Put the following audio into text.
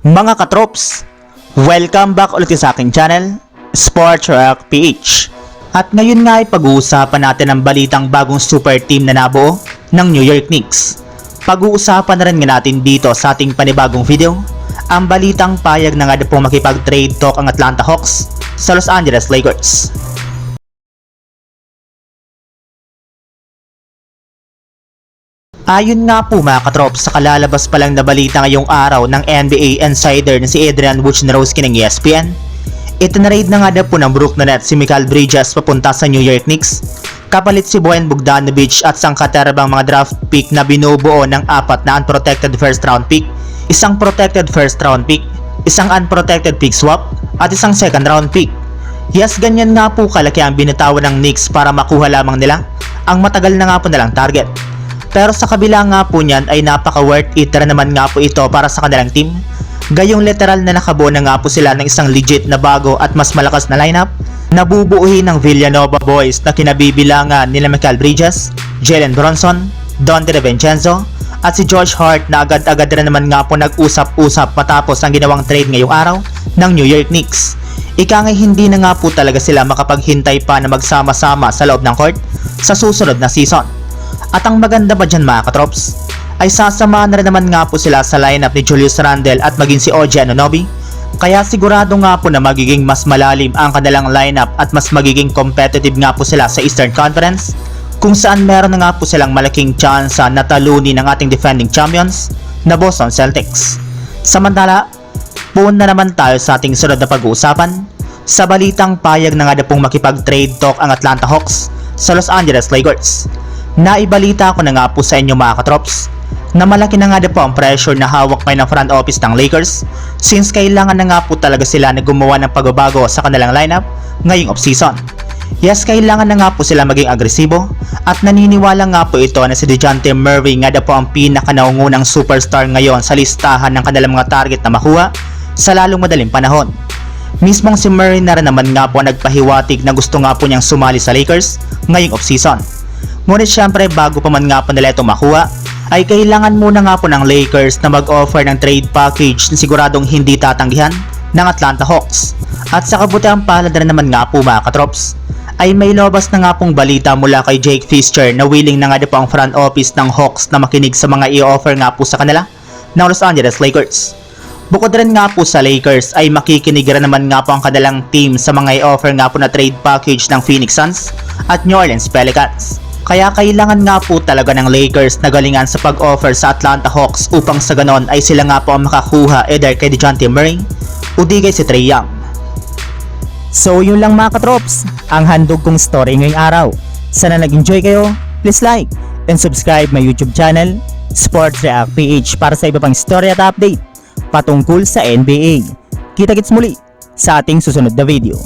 Mga katrops, welcome back ulit sa aking channel, Sports Rock PH. At ngayon nga ay pag-uusapan natin ang balitang bagong super team na nabuo ng New York Knicks. Pag-uusapan na rin nga natin dito sa ating panibagong video, ang balitang payag na nga na pong makipag-trade talk ang Atlanta Hawks sa Los Angeles Lakers. Ayon nga po mga katrop sa kalalabas pa lang na balita ngayong araw ng NBA insider na si Adrian Wojnarowski ng ESPN, itinarade na nga daw po ng Brooklyn Nets si Michael Bridges papunta sa New York Knicks kapalit si Boyan Bogdanovic at sang katerabang mga draft pick na binubuo ng apat na unprotected first round pick, isang protected first round pick, isang unprotected pick swap, at isang second round pick. Yes, ganyan nga po kalaki ang binitawan ng Knicks para makuha lamang nila ang matagal na nga po nilang target. Pero sa kabila nga po niyan ay napaka-worth it na naman nga po ito para sa kanilang team. Gayong literal na nakabuo na nga po sila ng isang legit na bago at mas malakas na lineup na bubuuhin ng Villanova Boys na kinabibilangan nila Michael Bridges, Jalen Bronson, Dante DiVincenzo, at si George Hart na agad-agad na naman nga po nag-usap-usap matapos ang ginawang trade ngayong araw ng New York Knicks. Ika nga hindi na nga po talaga sila makapaghintay pa na magsama-sama sa loob ng court sa susunod na season. At ang maganda ba dyan mga katrops, ay sasama na rin naman nga po sila sa lineup ni Julius Randle at maging si OG Anunoby. Kaya sigurado nga po na magiging mas malalim ang kanilang lineup at mas magiging competitive nga po sila sa Eastern Conference kung saan meron na nga po silang malaking tsansa na talunin ng ating defending champions na Boston Celtics. Samantala, puun na naman tayo sa ating sunod na pag-uusapan sa balitang payag na nga na pong makipag-trade talk ang Atlanta Hawks sa Los Angeles Lakers. Naibalita ko na nga po sa inyo mga katrops na malaki na nga na po ang pressure na hawak pa ng front office ng Lakers since kailangan na nga po talaga sila na gumawa ng pagbabago sa kanilang lineup ngayong offseason. Yes, kailangan na nga po sila maging agresibo at naniniwala nga po ito na si DeJounte Murray nga na po ang pinakanaungunang superstar ngayon sa listahan ng kanilang mga target na makuha sa lalong madaling panahon. Mismong si Murray na rin naman nga po nagpahiwatig na gusto nga po niyang sumali sa Lakers ngayong offseason. Ngunit syempre bago pa man nga po nila ito makuha, ay kailangan muna nga po ng Lakers na mag-offer ng trade package na siguradong hindi tatanggihan ng Atlanta Hawks. At sa kabutiang palad na naman nga po mga katrops, ay may lobas na nga pong balita mula kay Jake Fischer na willing na nga po ang front office ng Hawks na makinig sa mga i-offer nga po sa kanila ng Los Angeles Lakers. Bukod rin nga po sa Lakers ay makikinig rin naman nga po ang kanilang team sa mga i-offer nga po na trade package ng Phoenix Suns at New Orleans Pelicans. Kaya kailangan nga po talaga ng Lakers na galingan sa pag-offer sa Atlanta Hawks upang sa ganon ay sila nga po ang makakuha either kay DeJounte Murray o di kay si Trae Young. So yun lang mga katrops, ang handog kong story ngayong araw. Sana nag-enjoy kayo, please like and subscribe my YouTube channel, Sports React PH para sa iba pang story at update patungkol sa NBA. Kita-kits muli sa ating susunod na video.